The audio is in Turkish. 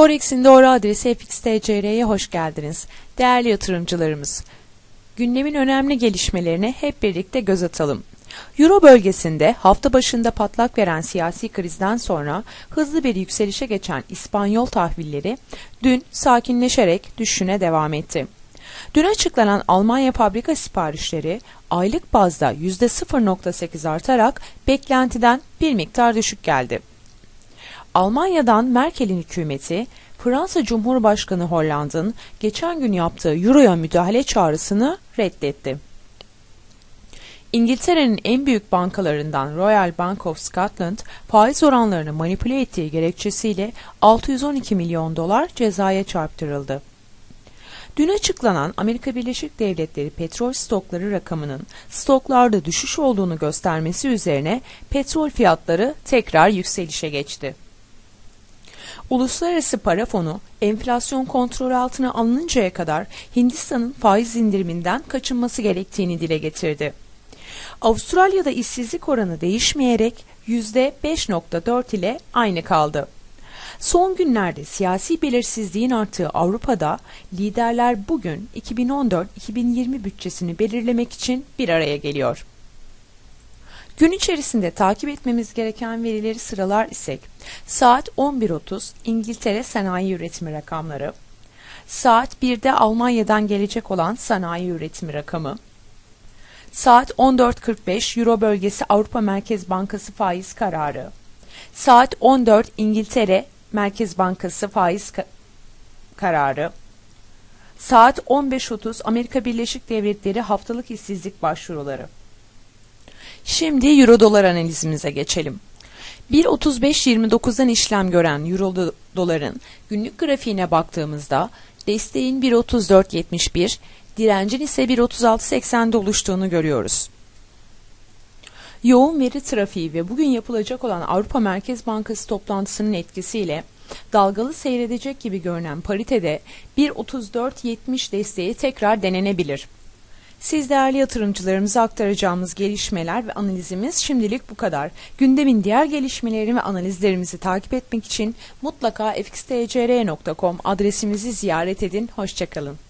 Forex'in doğru adresi FXTCR'ye hoş geldiniz. Değerli yatırımcılarımız, gündemin önemli gelişmelerine hep birlikte göz atalım. Euro bölgesinde hafta başında patlak veren siyasi krizden sonra hızlı bir yükselişe geçen İspanyol tahvilleri dün sakinleşerek düşüşüne devam etti. Dün açıklanan Almanya fabrika siparişleri aylık bazda %0.8 artarak beklentiden bir miktar düşük geldi. Almanya'dan Merkel'in hükümeti Fransa Cumhurbaşkanı Hollanda'nın geçen gün yaptığı Euro'ya müdahale çağrısını reddetti. İngiltere'nin en büyük bankalarından Royal Bank of Scotland faiz oranlarını manipüle ettiği gerekçesiyle 612 milyon dolar cezaya çarptırıldı. Dün açıklanan Amerika Birleşik Devletleri petrol stokları rakamının stoklarda düşüş olduğunu göstermesi üzerine petrol fiyatları tekrar yükselişe geçti. Uluslararası Para Fonu enflasyon kontrol altına alınıncaya kadar Hindistan'ın faiz indiriminden kaçınması gerektiğini dile getirdi. Avustralya'da işsizlik oranı değişmeyerek %5.4 ile aynı kaldı. Son günlerde siyasi belirsizliğin arttığı Avrupa'da liderler bugün 2014-2020 bütçesini belirlemek için bir araya geliyor. Gün içerisinde takip etmemiz gereken verileri sıralar isek, saat 11.30 İngiltere sanayi üretimi rakamları, saat 1'de Almanya'dan gelecek olan sanayi üretimi rakamı, saat 14.45 Euro bölgesi Avrupa Merkez Bankası faiz kararı, saat 14 İngiltere Merkez Bankası faiz ka kararı, saat 15.30 Amerika Birleşik Devletleri haftalık işsizlik başvuruları. Şimdi euro dolar analizimize geçelim. 1.35.29'dan işlem gören euro do doların günlük grafiğine baktığımızda desteğin 1.34.71, direncin ise 1.36.80'de oluştuğunu görüyoruz. Yoğun veri trafiği ve bugün yapılacak olan Avrupa Merkez Bankası toplantısının etkisiyle dalgalı seyredecek gibi görünen paritede 1.34.70 desteği tekrar denenebilir. Siz değerli yatırımcılarımıza aktaracağımız gelişmeler ve analizimiz şimdilik bu kadar. Gündemin diğer gelişmelerini ve analizlerimizi takip etmek için mutlaka fxtcr.com adresimizi ziyaret edin. Hoşçakalın.